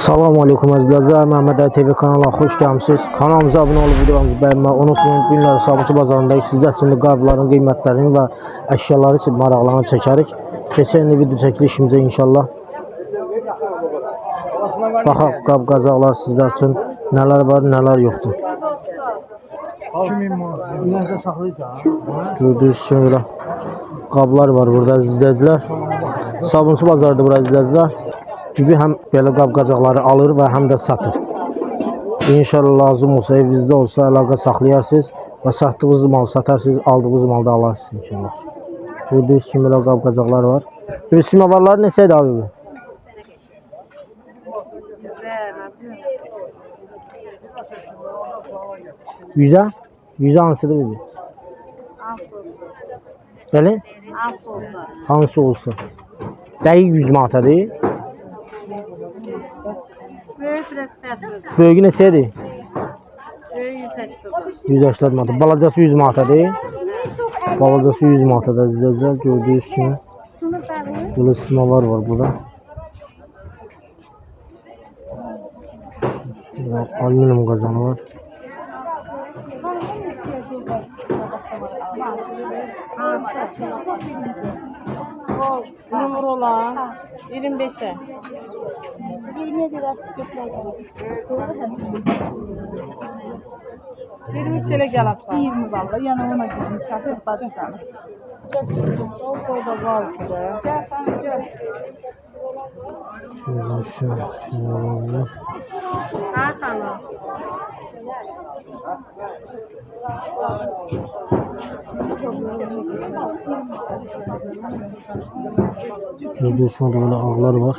Salam aleykum əzizlər. Məhəmməd Əli TV kanalına xoş gəlmisiniz. Kanalımıza abunə olub videomuzu bəyənməyi unutmayın. Günlər Sabunçu bazarındayıq. Sizlər üçün də qabların qiymətlərini və əşyaları üçün maraqlanan çəkərik. Keçən il video çəkilişimizə inşallah. Baxaq qab qazaqlar sizlər üçün nələr var, nələr yoxdur. 2000 manat. Nəsə saxlayacaq. Gördüyünüz kimi qablar var burada əziz izləyicilər. Sabunçu bazarıdır bura izləyicilər. Bibi həm belə qab qacaqları alır və həm də satır. İnşallah lazım olsa evinizdə olsa əlaqə saxlayarsınız və satdığınız mal satarsınız, aldığınız malda da alarsınız inşallah. Gördüyünüz kimi belə var. Bir simavarlar neçədir abi bu? Yüzə? Yüzə hansıdır bibi? Belə? Afolsa. Hansı olsun? Dəqiq 100 manatadır. Böyüyü neçədir? Böyük 189. 180 manat. Balacası 100 manatadır. Balacası 100 manatadır izləyicilər. Gördüyünüz kimi. Böyle simalar var burada. Alüminyum kazanı var. O numara olan 25'e. 20 lira götüreceğim. 23 ele gəlib. 20 valla yana ona gidin. Çatır bacı sana. O boyda var sizə. Gel sen gel. Şöyle şöyle. şöyle. Ha xanım. Gördüğünüz gibi böyle ağlar var.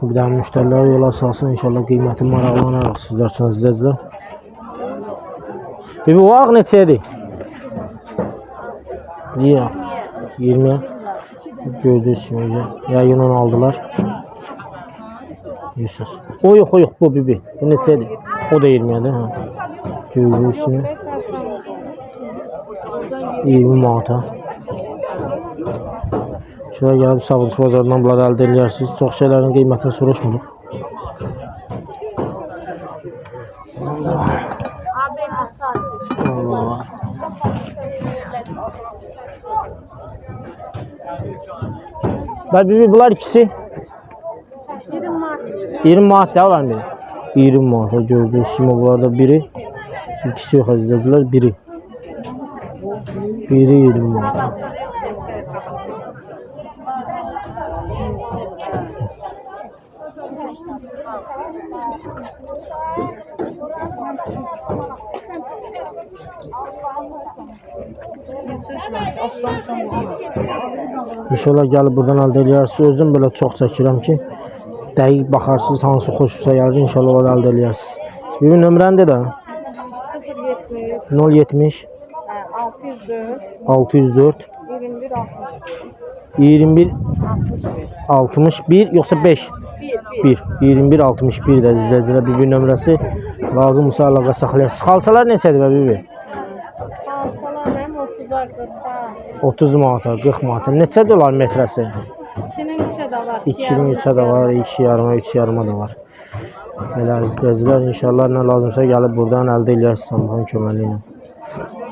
Bu bir daha müşteriler yola salsın inşallah kıymeti maraqlanaraq sizlər üçün izləyicilər. Bir bu ağ neçədir? Niyə? 20. Gördüyünüz kimi yayından aldılar. Yüzsüz. O yok o yok bu bibi. Bu neçədir? O da 20'dir ha. Gördüyünüz kimi 20 manata. Şuraya gəlib Sabunçu bazarından bunları əldə edərsiniz. Çox şeylərin qiymətini soruşmuruq. Bak bibi bunlar ikisi 20 manat. 20 manat da olan biri. 20 manat gördüğünüz kimi bunlarda biri. İkisi yok azizler biri. Biri 20 manat. İnşallah gəlib buradan əldə edərsiniz. Özüm belə çox çəkirəm ki, dəqiq baxarsınız hansı xoşunuza gəlir, inşallah onu əldə. Bir nömrəni də 070 070 604 604 21 60 21 61 yoxsa 5 1 21 61 də izləyicilər bir nömrəsi lazımsa əlaqə saxlayasınız. Xalçalar neçədir bə bibi? Hem 30'a 40'a. 30 manata, 40 manata. Neçədir onlar metrəsi? 2'nin 3'e de var. 2000 3'ə də var, 2 yarıma, 3 yarıma da var. Belə inşallah nə lazımsa gəlib buradan əldə edərsiniz Allahın köməyi ilə.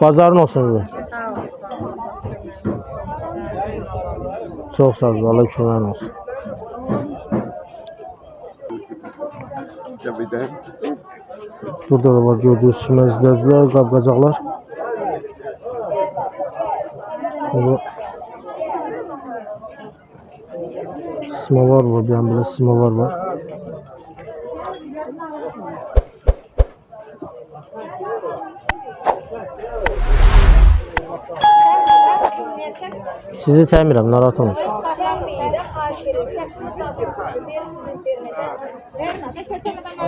Bazarın olsun bu. Çox sağ olun, Allah köməyin olsun. Burada da var gördüyünüz kimi izləyicilər, qab-qacaqlar. Bu Simavar var, bir an belə simavar var. Sizi çəkmirəm, narahat olmayın.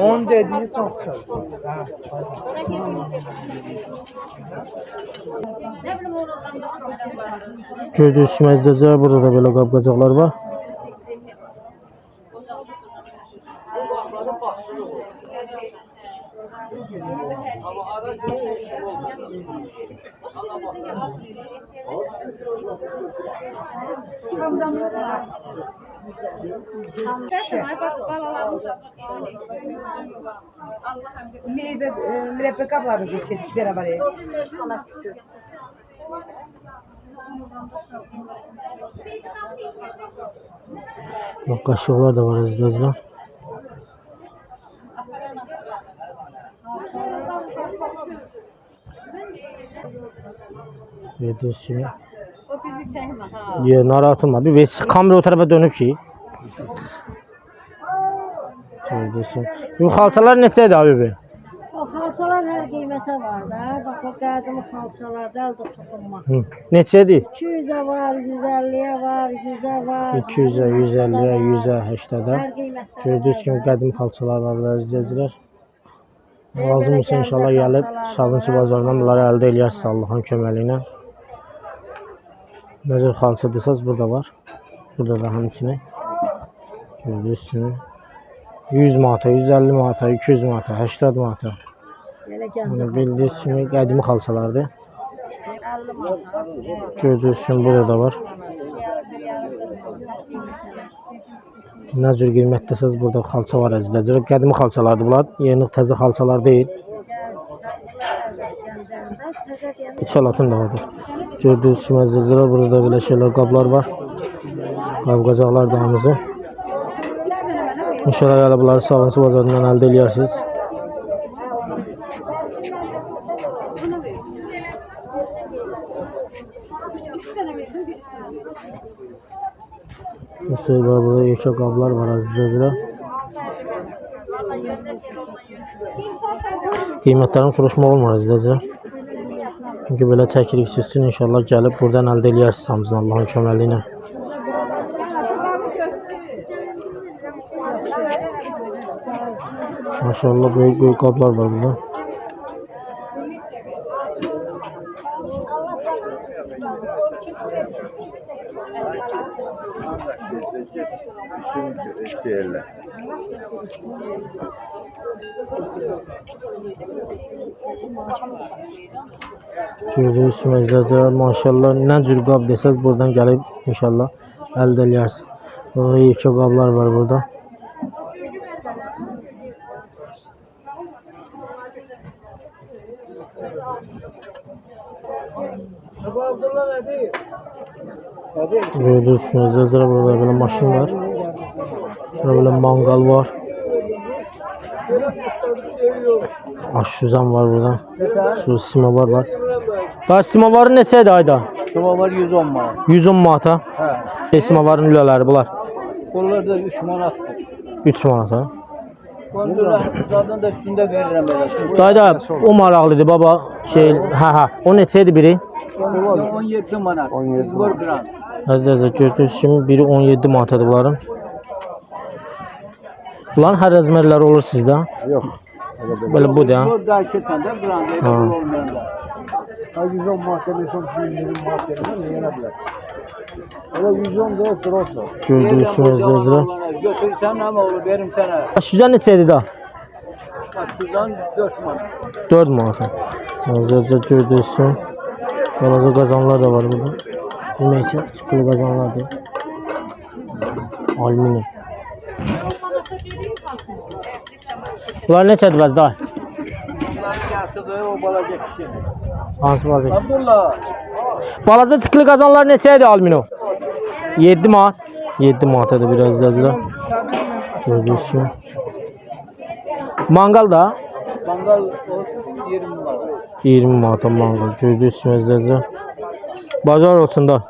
10 dediği çok çok. Gördüyünüz kimi əzizlər, burada da belə qab-qacaqlar var. Meyve, e, mürebbet kapları geçirdik beraber. Bak kaşıklar da var izleyiciler. Gördüğünüz gibi. O bizi çekme ha. Ya narahat olma. Bir ves kamera o tarafa dönüp ki. Gibi. Bu xalçalar neçədir abi be? O xalçalar hər qiymətə var da. Bax o qədimi xalçalarda əldə toxunma. Hı. Neçədir? 200-ə var, 150-yə var, 100-ə var. 200'e, 150'ye, 100'e, 80'e. Hər qiymətdə. Gördüğünüz gibi qədim xalçalar var izləyicilər. Lazım olsa inşallah gəlib Sabunçu bazarından bunları əldə eləyərsiniz Allahın köməyi ilə. Necə xalça desəz burada var. Burada da həmçinin. Kimi 100 manata, 150 manata, 200 manata, 80 manata. Gəncə bildiyiniz kimi qədimi xalçalardır. 50 manat. Gördüyünüz kimi burada da var. Nə cür qiymətdəsiz burada xalça var əzizlər. Qədimi xalçalardır bunlar. Yeni təzə xalçalar deyil. İçalatın da vardır. Gördüyünüz kimi əzizlər burada da belə şeylər qablar var. Qab-qacaqlar da hamısı. İnşallah yəni bunları Sağınsı bazarından əldə eləyərsiniz. Mesela burada yeşil qablar var əzizlər. Qiymətlərini soruşmaq olmur əzizlər. Çünki belə çəkirik siz üçün inşallah gəlib buradan əldə eləyərsiniz Allahın köməyi ilə. Maşallah böyük böyük qablar var burada. Gördüyünüz kimi əzizlər maşallah nə cür qab desəz buradan gəlib inşallah əldə eləyərsiniz. Yekə qablar var burada. Gibi arkadaşlar burada böyle maşın var. Burada böyle mangal var. Aşuzan var burada. Şu simavar var. Daha simavarın neçədir ayda? Şuma var 110 manat. 110 manata. Hə. Şey simavarın lülələri bunlar. Bunlar da 3 manatdır. 3 manata. Zaten da üstünde veririm böyle. Dayda o maraqlıdır baba. Şey, hə hə. O neçədir biri? 17 manat. 17 manat. gram. Əzizlər gördüyünüz kimi biri 17 manatadır bunların. Bunların hər əzmərləri olur sizdə. Yok. Belə bu da. Bu da iki tane gram. Ha. olmayan da. Ha 110 manat demişim 120 manat demişim ne yenebilir? Öyle 110 değil sırası. Gördüyünüz kimi əzizlər. Götürsen ama olur verim sana. Aşuzan neçədir da? Bak şuradan 4 manat. 4 manata. Əzizlər gördüyünüz kimi. Balaca qazanlar da var burada. Demək ki, çıxılı qazanlardır. Alüminium. Bunlar neçədir bəz da? Bunlar gelse o balaca kişi. Hansı balaca? Abdullah. Balaca tıklı qazanlar neçədir alüminium? 7 manat. 7 manatadır biraz əzizlər. Gördüyünüz kimi. Mangal da Mangal o 20 manat. 20 manata mangal. Gördüyünüz kimi əzizlər. Bazar olsun da.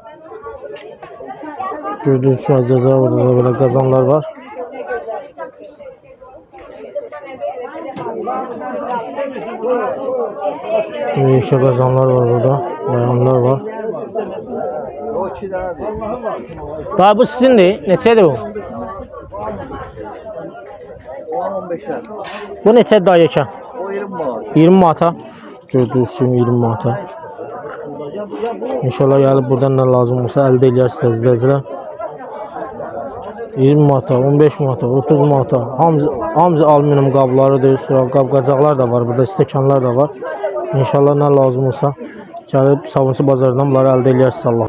Gördüyünüz kimi əzizlər burada da belə qazanlar var. Yeşil qazanlar var burada. Bayanlar var. O 2 tane değil. Daha bu sizindir. Neçədir bu? O 15'er. Bu neçədir daha yekə? O 20 manat. 20 manata. Gördüyünüz kimi 20 manata. İnşallah gəlib buradan nə lazım olsa əldə eləyərsiniz izləyicilər. 20 manata, 15 manata, 30 manata. Hamısı, hamısı alüminium qablarıdır. Sonra qab-qacaqlar da var. Burada stəkanlar da var. İnşallah nə lazım olsa gəlib Sabunçu bazarından bunları əldə eləyərsiniz Allah.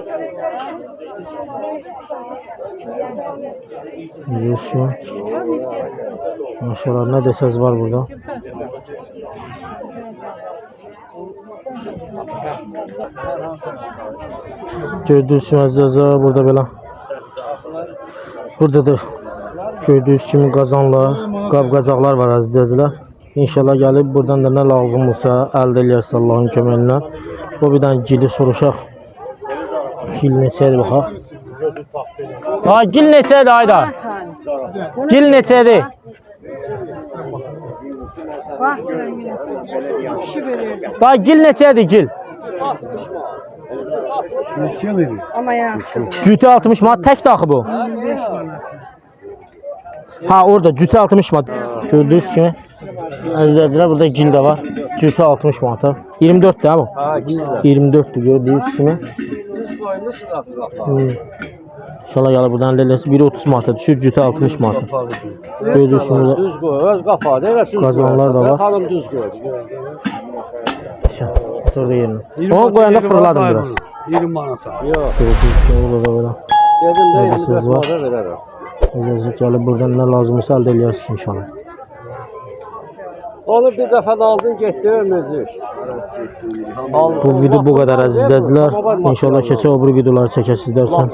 Görüyorsun. Maşallah ne deseniz var burada. Gördüğünüz kimi əzizlər burada belə. Burada da gördüğünüz kimi qazanlar, qab-qacaqlar var əzizlər. İnşallah gəlib buradan da nə lazım olsa əldə eləyərsə Allahın köməyi. Bu bir dənə gili soruşaq. Gil neçədir baxaq. Ha gil neçədir ayda? Gil neçədir? Da gil neçədir gil? Ama yaxşı. Cütü 60 manat tək daxı bu. 25 manat. Ha orada cütü 60 manat. Gördüğünüz kimi əzizlər burada gil də var. Cütü 60 manata. 24 də bu. Ha, ikisi də. 24'tü gördüğünüz kimi. Hmm. İnşallah yalı buradan lələsi biri 30 manata düşür, cütü 60 manata. Gördüğünüz kimi burada Düz qoy, öz qapadı, elə düz Qazanlar da var. Xanım düz qoydu. Oturdu yerine. Onu koyanda fırladım biraz. 20 manata. Yox, Gördüğünüz gibi burada böyle. dedim də söz 24 var. manata verərəm. Əzizlik gəlib buradan nə lazımsa əldə eləyərsiniz inşallah. Onu bir dəfə də aldın, getdi ömürlük. Bu video bu qədər əziz. İnşallah keçə o bir videoları çəkəsizlər üçün.